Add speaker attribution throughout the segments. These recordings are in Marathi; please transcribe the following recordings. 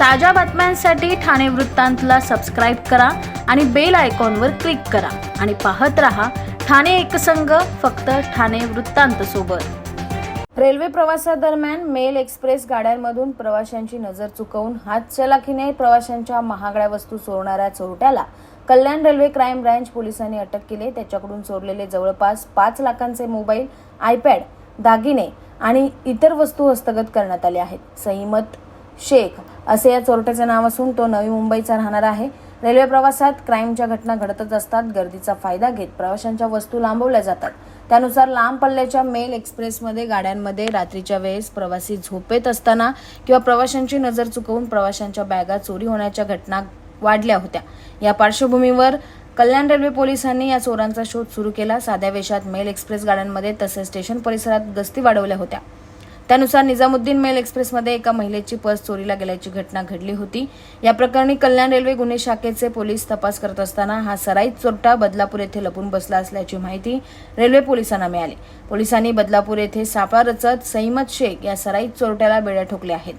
Speaker 1: ताज्या बातम्यांसाठी ठाणे वृत्तांतला सबस्क्राईब करा आणि बेल आयकॉनवर क्लिक करा. आणि पाहत रहा ठाणे एकसंघ फक्त ठाणे वृत्तांत सोबत. रेल्वे प्रवासादरम्यान मेल एक्सप्रेस गाड्यांमधून प्रवाशांची नजर चुकवून हात चलाखीने प्रवाशांच्या महागड्या वस्तू चोरणाऱ्या चोरट्याला कल्याण रेल्वे क्राईम ब्रँच पोलिसांनी अटक केली. त्याच्याकडून चोरलेले जवळपास पाच लाखांचे मोबाईल आयपॅड दागिने आणि इतर वस्तू हस्तगत करण्यात आले आहेत. सईमत शेख असे या चोरट्याचे नाव असून तो नवी मुंबईचा राहणार आहे. रेल्वे प्रवासात क्राईमच्या घटना घडतच असतात. गर्दीचा फायदा घेत प्रवाशांच्या वस्तू लांबवल्या जातात. त्यानुसार लांब पल्ल्याच्या मेल एक्सप्रेसमध्ये गाड्यांमध्ये रात्रीच्या वेळेस प्रवासी झोपेत असताना किंवा प्रवाशांची नजर चुकवून प्रवाशांच्या बॅगा चोरी होण्याच्या घटना वाढल्या होत्या. या पार्श्वभूमीवर कल्याण रेल्वे पोलिसांनी या चोरांचा शोध सुरू केला. साध्या वेशात मेल एक्सप्रेस गाड्यांमध्ये तसेच स्टेशन परिसरात गस्ती वाढवल्या होत्या. त्यानुसार निजामुद्दीन मेल एक्सप्रेसमध्ये एका महिलेची पर्स चोरीला गेल्याची घटना घडली होती. या प्रकरणी कल्याण रेल्वे गुन्हे शाखेचे पोलीस तपास करत असताना हा सराईत चोरटा बदलापूर येथे लपून बसला असल्याची माहिती रेल्वे पोलिसांना मिळाली. पोलिसांनी बदलापूर येथे सापळा रचत सईमत शेख या सराईत चोरट्याला बेड्या ठोकल्या आहेत.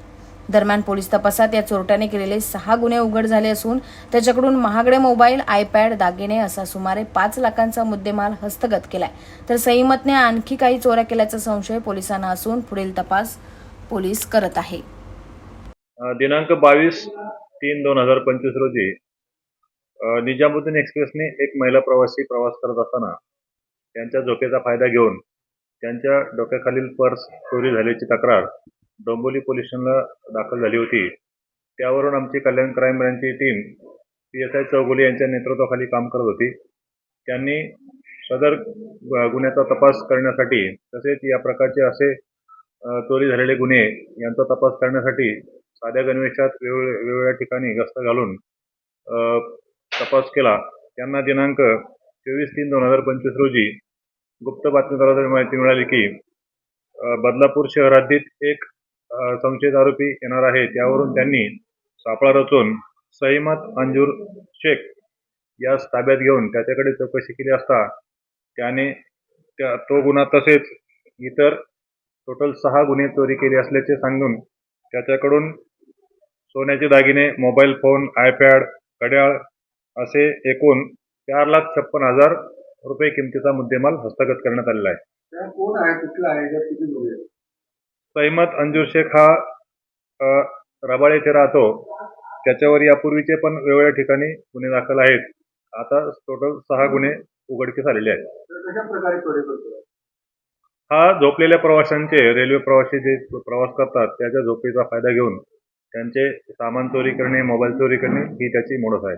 Speaker 1: दरम्यान पोलीस तपासात या चोरट्याने केलेले सहा गुन्हे उघड झाले असून त्याच्याकडून महागडे मोबाईल आयपॅड दागिने असा सुमारे पाच लाखांचा मुद्देमाल हस्तगत केलाय. तर सईमतने आणखी काही चोऱ्या केल्याचा संशय पोलिसांना असून पुढील तपास पोलीस करत आहे.
Speaker 2: दिनांक बावीस तीन दोन हजार पंचवीस रोजी निजामुद्दीन एक्सप्रेसने एक महिला प्रवासी प्रवास करत असताना त्यांच्या झोकेचा फायदा घेऊन त्यांच्या डोक्याखालील पर्स चोरी झाल्याची तक्रार डोंबिवली पोलीस स्टेशनला दाखल झाली होती. त्यावरून आमची Kalyan crime ब्रँचची team P S I Chougule यांच्या नेतृत्वाखाली काम करत होती. त्यांनी सदर गुन्ह्याचा तपास करण्यासाठी तसेच या प्रकारचे असे चोरी झालेले गुन्हे यांचा तपास करण्यासाठी साध्या गणवेशात वेगवेगळ्या वेगवेगळ्या ठिकाणी गस्त घालून तपास केला. त्यांना दिनांक चोवीस तीन दोन हजार पंचवीस रोजी गुप्त बातमीदाराद्वारे माहिती मिळाली की बदलापूर शहरातील एक संशयित आरोपी येणार आहे त्यावरून त्यांनी सापळा रचून सईमत अंजूर शेख यास ताब्यात घेऊन त्याच्याकडे चौकशी केली असता त्याने त्या तो गुन्हा तसेच इतर टोटल सहा गुन्हे चोरी केले असल्याचे सांगून त्याच्याकडून सोन्याचे दागिने मोबाईल फोन आयपॅड घड्याळ असे एकूण चार लाख छप्पन हजार रुपये किमतीचा मुद्देमाल हस्तगत करण्यात आलेला आहे. सैमत अंजूर शेख हा रबाळ येथे राहतो. त्याच्यावर यापूर्वीचे पण वेगवेगळ्या ठिकाणी गुन्हे दाखल आहेत. आता टोटल सहा गुन्हे उघडकीस आलेले आहेत.
Speaker 3: तर कशा प्रकारे चोरी करतो?
Speaker 2: हा झोपलेल्या प्रवाशांचे रेल्वे प्रवासी जे प्रवास करतात त्याच्या झोपेचा फायदा घेऊन त्यांचे सामान चोरी करणे मोबाईल चोरी करणे ही त्याची मोडस आहे.